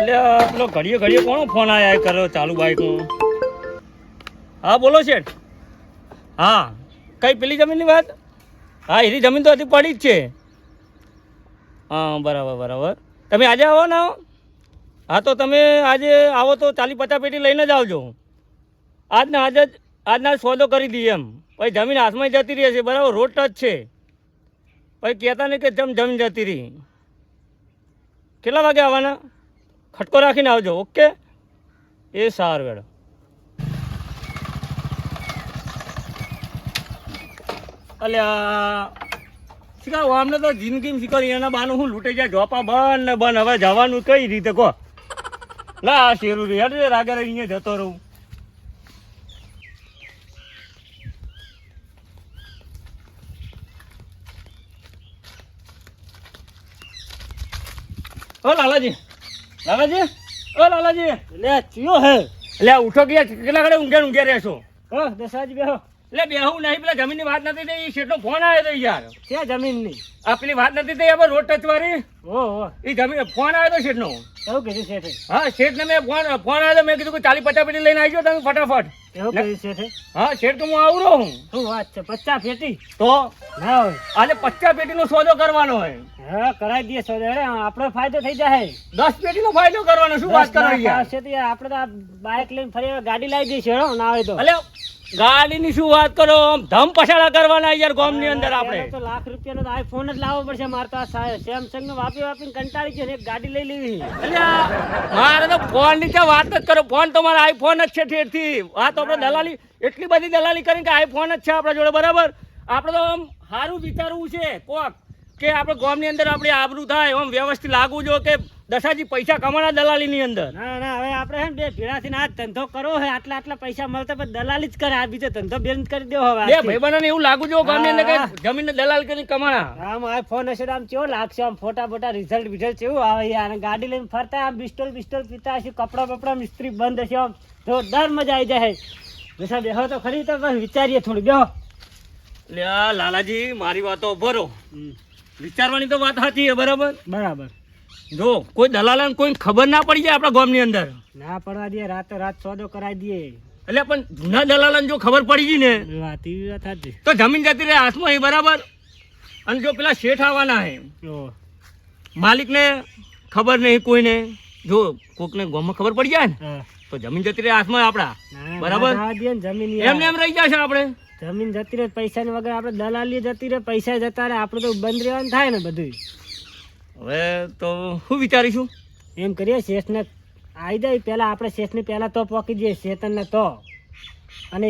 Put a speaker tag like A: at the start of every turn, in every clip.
A: અલ્યા પેલો ઘડીએ ઘડીએ કોનો ફોન આયા કર્યો ચાલુ બાઈકમાં હા, બોલો શેઠ. હા, કઈ પેલી જમીનની વાત? હા, એની જમીન તો હજી પડી જ છે. હા, બરાબર બરાબર. તમે આજે આવો ને હા, તો તમે આજે આવો તો ચાલી પચાસ પેટી લઈને જ આવજો. આજના, આજે જ, આજના સોદો કરી દઈએ એમ. પછી જમીન હાથમાં જતી રહી છે, બરાબર, રોડ ટચ છે. પછી કહેતા નહીં કે જમ જમીન જતી રહી. કેટલા વાગે આવવાના? ખટકો રાખીને આવજો, ઓકે? એ સારું મેડમ અલ્યા શીખાવ આમને તો જિંદગીમાં શીખવાડી, એના બાનું હું લૂંટે જાય જોપા બન ને બન હવે જવાનું કઈ રીતે, કહો? લા, આ શેરું રે હેડ રાગે અહીંયા જતો રહું. ઓ લાલાજી. લાલાજી? ઓ લાલાજી.
B: લે ચિયો હે.
A: લે ઉઠો ગયા કેટલા ઘડે ઊંઘે ઊંઘે રહેશો?
B: હો દસાજ બેહો.
A: એટલે બેહું નહીં પેલા જમીનની વાત નથી થઈ. એ શેઠનો ફોન આવ્યો તો યાર.
B: ક્યાં જમીનની
A: આ પેલી વાત નથી થઈ આપણે રોડ ટચ વાળી
B: ઓ. હો
A: એ જમીન ફોન આવ્યો તો શેઠનો.
B: એવું કીધું શેઠે?
A: હા શેઠને મેં ફોન ફોન આવ્યો મેં કીધું કે ચાલી પચાસ પેટી લઈને આવી તમે ફટાફટ.
B: એવું કીધું શેઠે?
A: હા શેઠ તો હું આવું રહું
B: શું વાત છે? પચાસ પેટી
A: તો?
B: ના હોય.
A: આજે પચાસ પેટીનો સોદો કરવાનો હોય.
B: હા કરાવી દઈએ સોદા. અરે આપણો ફાયદો થઈ જાય.
A: દસ પેટી નો ફાયદો કરવાનો શું વાત કરો યાર
B: તો યાર આપણે તો બાઇક લઈને ફરી ગાડી લાવી દઈશું ના હોય તો.
A: અલે ગાડીની શું વાત કરો? આમ ધમ પછાડા કરવાના યાર ગામની અંદર આપણે.
B: તો લાખ રૂપિયાનો તો આઈફોન જ લાવવો પડશે. મારે તો સેમસંગ નો વાપી વાપીને કંટાળી ગયો એક ગાડી લઈ લેવી
A: અલ્યા મારે તો ફોનની તો વાત જ કરો? ફોન તો મારા આઈફોન જ છે ઠેરથી. થી વાત આપણે દલાલી એટલી બધી દલાલી કરીને કે આઈફોન જ છે આપણા જોડે બરાબર? આપણે તો આમ સારું વિચારવું છે કોક. કે આપણે ગામની અંદર આપણી આબરૂ થાય એમ વ્યવસ્થિત લાગવું જો કે દશાજી પૈસા કમાણા દલાલીની અંદર.
B: ના ના હવે આપણે હે બે ભેળા થઈને આ ધંધો કરો હે આટલા આટલા પૈસા મળતા પણ દલાલી જ કરે આ બીજો ધંધો બેન કરી દેવો હવે
A: બે
B: આજથી.
A: ભાઈબંધોને એવું લાગુ જો ગામની અંદર કે જમીન દલાલ કરીને કમાણા.
B: આમ આ ફોન હશે આમ કેવો લાગશે? આમ ફોટા ફોટા રિઝલ્ટ બિઝલ્ટ કેવું આવે યાર? અને ગાડી લઈને ફરતા આમ બિસ્ટોલ બિસ્ટોલ પીતા હશે કપડા બપડા મિસ્ત્રી બંધ હશે આમ જોરદાર મજા આવી જાય. બેસા બેહો તો ખરી તો વિચારીએ થોડું બેહો.
A: લ્યા લાલાજી મારી વાતો ભરો વિચારવાની તો વાત સાચી છે બરાબર
B: બરાબર
A: જો કોઈ દલાલાને કોઈ ખબર ના પડી જાય આપણા ગામની અંદર
B: ના પડવા દઈએ રાતો રાત સોદો કરાવી દઈએ
A: એટલે પણ જૂના દલાલાને જો ખબર પડી ગઈ ને
B: વાત એવી વાત હતી
A: તો જમીન જતી રહે હાથમાં એ બરાબર અને જો પેલા શેઠ આવવાના હે માલિકને ખબર નહીં કોઈને જો કોકને ગામમાં ખબર પડી જાય ને તો જમીન જતી રહે હાથમાં આપણા બરાબર. એમને એમ રહી જશે આપણે
B: જમીન જતી રહે પૈસા ને વગર આપણે દલાલી જતી રહે પૈસા જતા રહે આપણે તો બંધ રહેવાનું થાય ને બધું
A: હવે તો શું વિચારીશું?
B: એમ કરીએ શેષને આવી જાય પહેલાં આપણે શેઠને પહેલાં તો પોકી દઈએ શેતનને તો. અને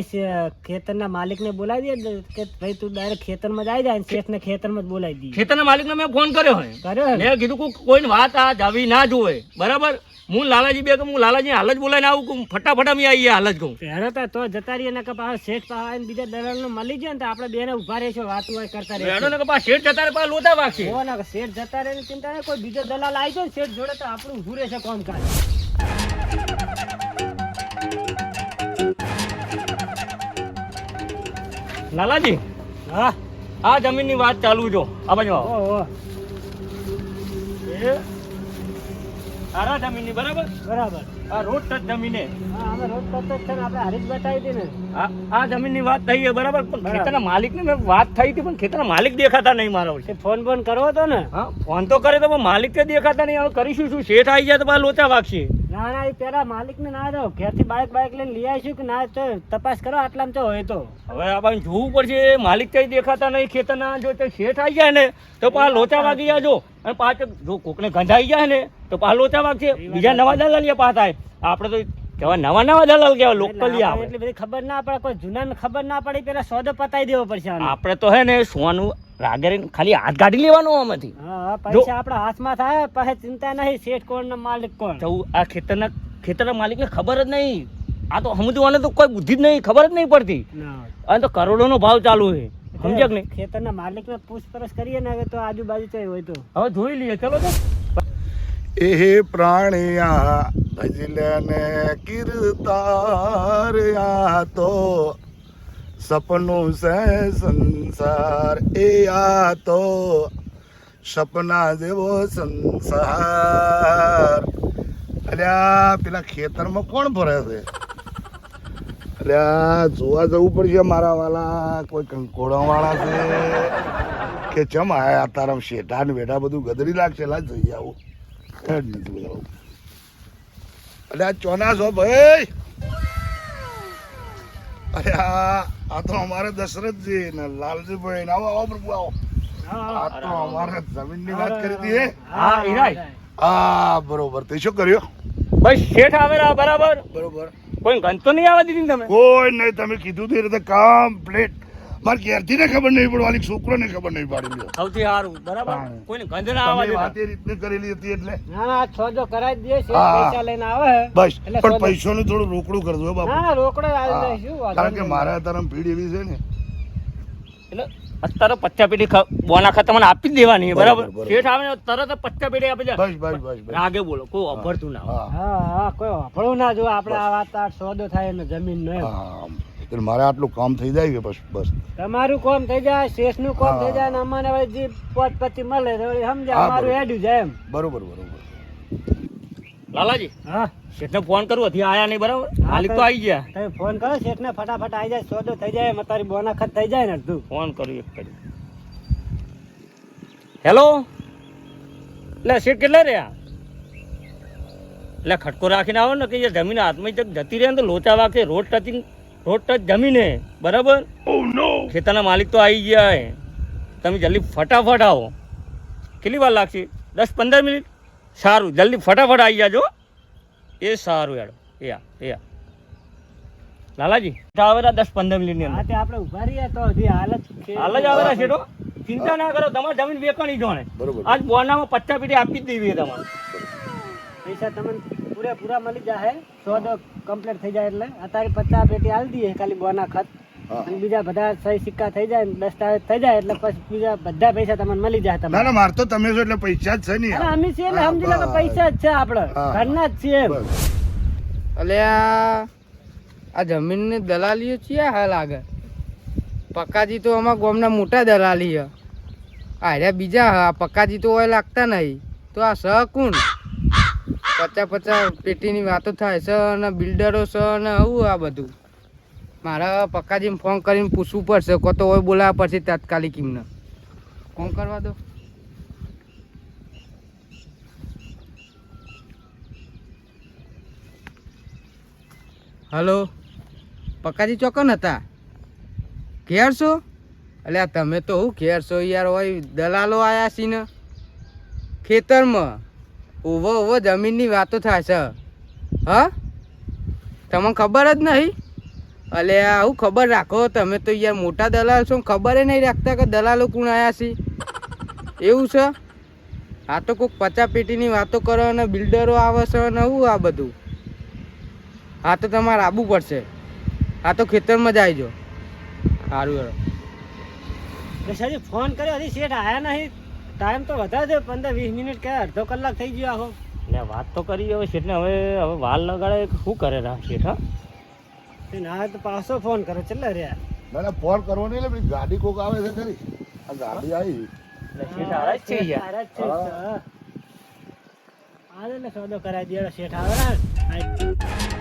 B: ખેતરના માલિકને બોલાવી દઈએ કે ભાઈ તું ડાયરેક્ટ ખેતરમાં જ આવી જાય ને શેઠને ખેતરમાં જ બોલાવી દઈએ.
A: ખેતરના માલિકને મેં ફોન કર્યો હોય
B: કર્યો?
A: મેં કીધું કે કોઈને વાત આ જાવી ના જોવે બરાબર? હું લાલાજી બે હું લાલાજી હાલ જ બોલાવીને આવું કહું ફટાફટ અમે આવીએ હાલ જ કહું.
B: પહેલો તો તો જતા રહીએ ને કે પાછા શેઠ પાસે આવીને બીજા દલાલને મળી જાય ને તો આપણે બેને ઊભા રહીશું વાત હોય કરતા
A: રહીએ
B: રહીશું
A: ને કે પા શેઠ જતા રહે પા લોતા વાગશે.
B: જો ને શેઠ જતા રહે ને ચિંતા નહીં કોઈ બીજો દલાલ આવી જાય ને શેઠ જોડે તો આપણું ઉભું રહેશે કામકાજ
A: લાલાજી
B: હા?
A: આ જમીનની વાત ચાલુ જો આ બાજુ આવો.
B: ઓહો
A: જમીન બરાબર?
B: બરાબર.
A: આ રોડ ટચ જમીને.
B: હા અમે રોજ કરતા છે આપણે હરીજ બતાવી હતી ને.
A: આ જમીનની વાત થઈ બરાબર? પણ ખેતરના માલિક ને મેં વાત થઈ હતી પણ ખેતરના માલિક દેખાતા નહીં મારા
B: તે ફોન ફોન કરવો હતો ને.
A: હા ફોન તો કરે તો પણ માલિક તો દેખાતા નહીં. હવે કરીશું શું? શેઠ આવી જાય તો પાછા લોચા વાગશે.
B: ના ના, એ પેલા માલિક ને ના દો ઘેરથી બાઇક બાઇક લઈને લઈ આવીશું કે ના, તો તપાસ કરો આટલા તો હોય તો.
A: હવે આપણે જોવું પડશે માલિક કઈ દેખાતા નહીં, ખેતરના જો તે શેઠ આવી જાય ને, તો પા લોચા વાગી જાય જો. અને પાછળ જો કોકને ગંધાઈ જાય ને, તો પા લોચા વાગશે. બીજા નવા દલાલિયા પા થાય. આપણે તો કહેવાય નવા નવા દલાલ કેવા લોકલ આવે.
B: એટલી બધી ખબર ના પડે કોઈ જૂના ખબર ના પડે પેલા સોદો પતાવી દેવો પડશે.
A: આપણે તો હે ને સોનું રાગેરી ખાલી હાથ કાઢી લેવાનું આમાંથી.
B: પૈસા આપણા હાથમાં થાય પછી ચિંતા નહીં શેઠ કોણ ને માલિક કોણ.
A: જવું આ ખેતરના ખેતરના માલિકને ખબર જ નહીં. આ તો સમજવાને તો કોઈ બુદ્ધિ જ નહીં ખબર જ નહીં પડતી.
B: ના.
A: અને તો કરોડોનો ભાવ ચાલુ છે. સમજક નહીં?
B: ખેતરના માલિક ને પૂછપરછ કરીએ ને હવે તો આજુબાજુ તો હોય તો.
A: હવે જોઈ લઈએ. ચલો તો.
C: એ ਪ੍ਰਾਣਿਆ ભજલને કીર્તાર આ તો સપનું છે સંસાર એ આ તો સપના જેવો સંસાર અલ્યા પેલા ખેતરમાં કોણ ભરે છે? અલ્યા, જોવા જવું પડશે મારા વાલા કોઈ કંકોડા વાળા છે કે ચમ આયા તારા શેઠા ને બેઠા બધું ગદરી લાગશે લા જઈ આવું. હેડ નીકળી છો ભાઈ? અરે આ આ તો અમારે દશરથજી ને લાલજીભાઈ ને. આવો આવો પ્રભુ આવો. આ તો અમારે જમીનની વાત કરી હતી હે?
A: હા, ઈરાય.
C: આ બરોબર. તે શું કર્યો?
A: ભાઈ શેઠ આવેલા બરાબર?
C: બરોબર.
A: કોઈ ગંતો નહીં આવવા દીધી તમે?
C: કોઈ નહીં તમે કીધું તે રીતે કમ્પ્લીટ મારે ક્યારથી ને ખબર નહીં પડવાની છોકરોને ખબર નહીં પાડી લ્યો.
A: સૌથી સારું બરાબર? કોઈને ગંધ ના આવે
C: વાત એ રીતની કરેલી હતી એટલે?
B: ના ના સોદો કરાવી દે છે પૈસા લઈને આવે.
C: બસ પણ પૈસાનું થોડું રોકડું કરજો બાપુ.
B: ના રોકડો આવી જાય શું વાંધો
C: કારણ કે મારા મારે ભીડ એવી છે ને.
A: એટલે અત્યારે પચ્ચા પેટી બોના ખાતે મને આપી જ દેવાની
C: બરાબર.
A: શેઠ આવે ને તરત જ પચ્ચા પેટી આપી દે.
C: બસ બસ બસ બસ.
A: બોલો કોઈ અભરતું ના હોય.
C: હા.
B: હા કોઈ વાપરવું ના જો આપણે આ વાત આ સોદો થાય એનો જમીન નો
C: એટલે મારે આટલું કામ થઈ જાય કે બસ બસ.
B: તમારું કોમ થઈ જાય શેષનું કોમ થઈ જાય અમારે અમને વળી જે પોત પતિ મળે સમજ્યા અમારું હેડ્યું જાય એમ.
C: બરોબર બરોબર.
A: લાલાજી
B: હા.
A: શેઠને ફોન કરું હજી આયા નહીં બરાબર? હાલી તો આવી ગયા.
B: તમે ફોન કરો શેઠ ને ફટાફટ આવી જાય સોદો થઈ જાય એમ તારી બોના ખત થઈ જાય ને તું
A: ફોન કરું એક કરી. હેલો? એટલે શેઠ કેટલા રહ્યા? એટલે ખટકો રાખીને આવો ને કે જમીન હાથમાં જગ જતી રહે ને તો લોચા વાગે રોડ ટચિંગ રોડ ટચ જમીને બરાબર? ખેતરના માલિક તો આવી ગયા હે. તમે જલ્દી ફટાફટ આવો. કેટલી વાર લાગશે? દસ પંદર મિનિટ? સારું જલ્દી ફટાફટ આવી જાજો. એ સારું યાર એ આ એ આ. લાલાજી આવેલા દસ પંદર મિનિટની અંદર.
B: આપણે ઊભા રહીએ તો હજી હાલ જ છે.
A: તો આવેલા ચિંતા ના કરો તમારે જમીન વેકવાની જોણે.
C: બરોબર.
A: આજ બોરનામાં પચાસ પેટી આપી જ દેવી તમારે.
B: પૈસા તમને પૂરેપૂરા મળી જાય સોદો કમ્પ્લીટ થઈ જાય એટલે. અત્યારે પચાસ પેટી આલી દઈએ ખાલી બોના ખત. અને બીજા બધા સહી સિક્કા થઈ જાય ને દસ્તાવેજ થઈ જાય એટલે પછી બીજા બધા પૈસા તમને મળી જાય
C: ના
B: તમને
C: ના મારે તો તમે છો એટલે પૈસા જ છે ને
B: અમે છીએ
C: ને
B: સમજી લો કે પૈસા જ છે આપણે
C: હા.
B: ઘરના જ છીએ
C: અલ્યા
D: અલે આ આ જમીનની દલાલીઓ છીએ હાલ આગળ? પક્કાજી તો અમારા ગામના મોટા દલાલી છે. આર્યા બીજા હ. પક્કાજી તો હોય લાગતા નહીં. તો આ સહ કોણ? પચાસ પચાસ પેટીની વાતો થાય છે અને બિલ્ડરો છે અને આવું આ બધું. મારે પક્કાજીને ફોન કરીને પૂછવું પડશે, કો તો હોય બોલાવવા પડશે તાત્કાલિક એમને. ફોન કરવા દો. હલો? પક્કાજી ચોકન હતા. ઘેર છો? અલ્યા, તમે તો હું ઘેર છો યાર હોય દલાલો આવ્યા છી ને ખેતરમાં. ઊભો ઊભો જમીનની વાતો છે હા? તમને ખબર જ નહીં? અલે, આવું ખબર રાખો, તમે તો યાર મોટા દલાલ છો, ખબર નહીં રાખતા કે દલાલો કોણ આવ્યા છે? એવું છે? આ તો કોઈક પચાસ પેટીની વાતો કરો અને બિલ્ડરો આવે છે અને આવું આ બધું? હા તો તમારે આવવું પડશે. હા તો ખેતરમાં જ આવજો. સારું
B: સાહેબ, ફોન કર્યો, હજી શેઠ આવ્યા નહીં? ટાઈમ તો વધારે છે પંદર વીસ મિનિટ કે અડધો કલાક થઈ ગયો આખો.
A: એટલે વાત તો કરી હવે શેઠને હવે હવે વાલ લગાડે શું કરે રા શેઠ હા?
B: ના તો પાછો ફોન કરો ચલે રહ્યા?
C: ના ના ફોન કરવો નહીં એટલે ગાડી કોક આવે છે ખરી. આ ગાડી આવી.
A: શેઠ આરા છે યાર
B: આરા છે, સોદો કરાવી દેડો શેઠ આવે ને?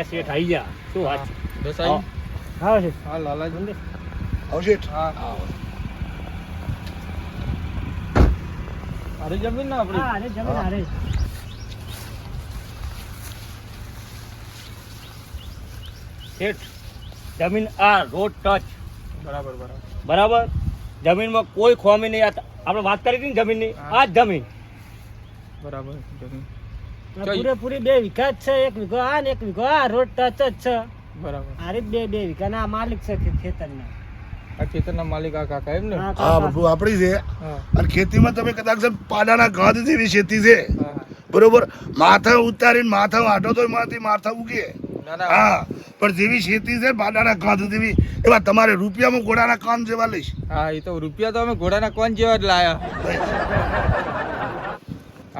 A: એટલે શેઠ આવી ગયા શું વાત છે?
D: બસ
A: હા.
B: હા છે
D: હા લાલાજી.
C: આવશે
D: હા. અરે જમીન ના
B: હા અરે જમીન અરે.
A: શેઠ જમીન આ રોડ ટચ.
D: બરાબર બરાબર.
A: બરાબર? જમીનમાં કોઈ ખોમી નહીં. આ આપણે વાત કરી હતી ને જમીનની? આ જ જમીન.
D: બરાબર જમીન.
B: પૂરેપૂરી બે વીઘા જ છે એક વીઘો આ ને એક વીઘો આ રોડ ટચ જ છે.
D: બરાબર.
B: આ રીત બે બે વીઘા ના માલિક છે ખેતરના.
D: આ ખેતરના માલિક આ કાકા એમ ને
B: હા,
C: હા આપણી છે. અને ખેતીમાં તમે કદાચ પાડાના ગાંધ જેવી ખેતી છે. બરોબર? માથા ઉતારીને માથા વાટો તો એમાંથી માથા ઉગે.
D: ના ના.
C: હા. પણ જેવી ખેતી છે પાડાના કાંધ જેવી એવા તમારે રૂપિયામાં ઘોડાના કાન જેવા લઈશ.
D: હા એ તો રૂપિયા તો અમે ઘોડાના કોણ જેવા જ લાયા.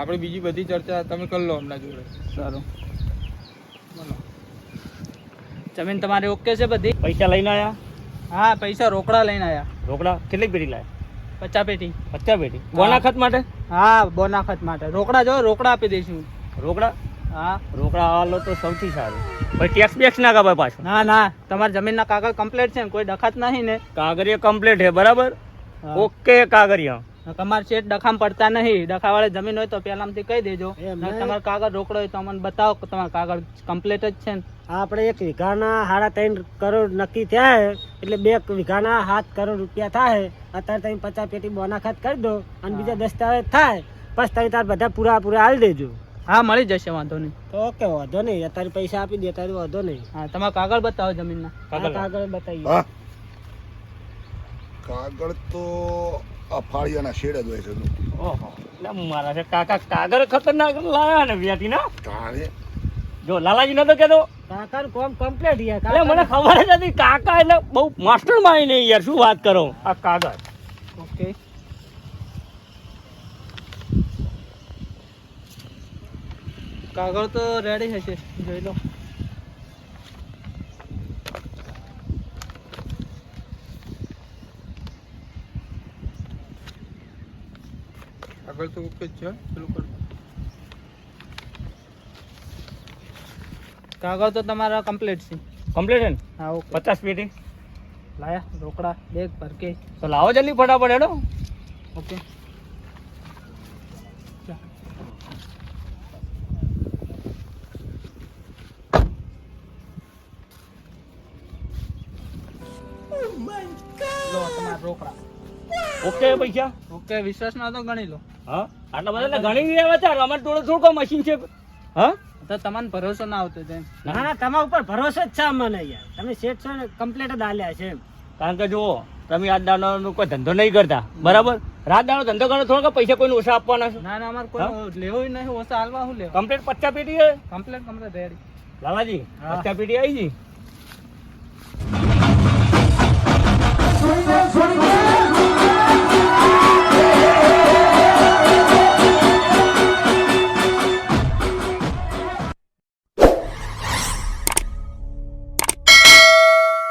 D: આપણે બીજી બધી ચર્ચા તમે કરી લો હમણાં જોડે. સારું. બોલો.
E: જમીન તમારે ઓકે છે બધી?
A: પૈસા લઈને આવ્યા
E: હા પૈસા રોકડા લઈને આવ્યા
A: રોકડા? કેટલી પેટી લાયા?
E: પચાસ પેટી.
A: પચાસ પેટી? કોના ખત માટે?
E: હા બોનાખત માટે. રોકડા જો રોકડા આપી દઈશું.
A: રોકડા?
E: હા.
A: રોકડા આલો તો સૌથી સારું. ભાઈ ટેક્સ બેક્સ ના કપાય પાછું.
E: ના ના. તમારી જમીનના કાગળ કમ્પ્લીટ છે ને કોઈ દખાત નહીં ને.
A: કાગરિયા કમ્પ્લીટ છે બરાબર? ઓકે કાગરિયા
E: તમારે શેઠ ડખામ પડતા નહીં. ડખાવાળી જમીન હોય તો પહેલાથી કહી દેજો. તમારે કાગળ રોકડો હોય તો અમને બતાવો કે તમારા કાગળ કમ્પ્લીટ જ છે
B: આપણે એક વીઘાના સાડા ત્રણ કરોડ નક્કી થયા છે એટલે બે વીઘાના સાત કરોડ રૂપિયા થાય અત્યારે તમે પચાસ પેટી બોનાખાત કરી દો અને બીજા દસ્તાવેજ થાય. પછી તમે તાર બધા પૂરા પૂરા હાલ દેજો.
E: હા મળી જશે વાંધો નહીં.
B: તો ઓકે વાંધો નહીં. અત્યારે પૈસા આપી દે તારે વાંધો નહીં.
E: હા તમારા કાગળ બતાવો જમીનના.
A: કાગળ
B: બતાવીએ.
C: કાગળ તો અફાળિયાના શેડ જ હોય છે
A: ઓહો એટલે મારા છે કાકા કાગળ ખતરનાક લાયા ને વ્યાટી ના
C: તારે?
A: જો લાલાજી નતો કેતો
B: કાકાનું કોમ કમ્પ્લીટ યાર
A: એટલે મને ખબર જ હતી કાકા એટલે બહુ માસ્ટર માઇન્ડ નહીં યાર શું વાત કરો? આ કાગળ.
E: ઓકે. કાગળ તો રેડી હશે જોઈ લો. આગળ તો ઓકે જ છે પેલું કર કાગળ તો તમારા કમ્પ્લીટ છે.
A: કમ્પ્લીટ છે ને?
E: હા ઓકે.
A: પચાસ પેટી?
E: લાયા રોકડા બેગ ભરકે.
A: તો લાવો જલ્દી ફટાફટ હેડો.
E: ઓકે. રોકડા.
A: ઓકે પૈસા?
E: ઓકે વિશ્વાસ ના તો ગણી લો.
A: હા? આટલા બધા એટલે ઘણી રહ્યા છે. અમારે થોડું થોડું કોઈ મશીન છે. હા?
E: તો તમને ભરોસો ના આવતો તેમ.
B: ના. ના તમારા ઉપર ભરોસો જ છે અમને યાર તમે શેઠ છો ને કમ્પ્લીટ જ આલ્યા છે
A: કારણ કે જુઓ તમે આજ દાડાનો કોઈ ધંધો નહીં કરતા. બરાબર? રાત દાડો ધંધો કરો થોડા પૈસા કોઈને ઓછા આપવાના છે?
E: ના ના અમારે કોઈ લેવો નહીં. ઓછા હાલવા શું લેવો?
A: કમ્પ્લેટ પચાસ પેટી છે?
E: કમ્પ્લેટ કમ્પ્લેટ રેડી
A: લાલાજી
B: હા.
A: પચાસ પેટી આવી ગઈ.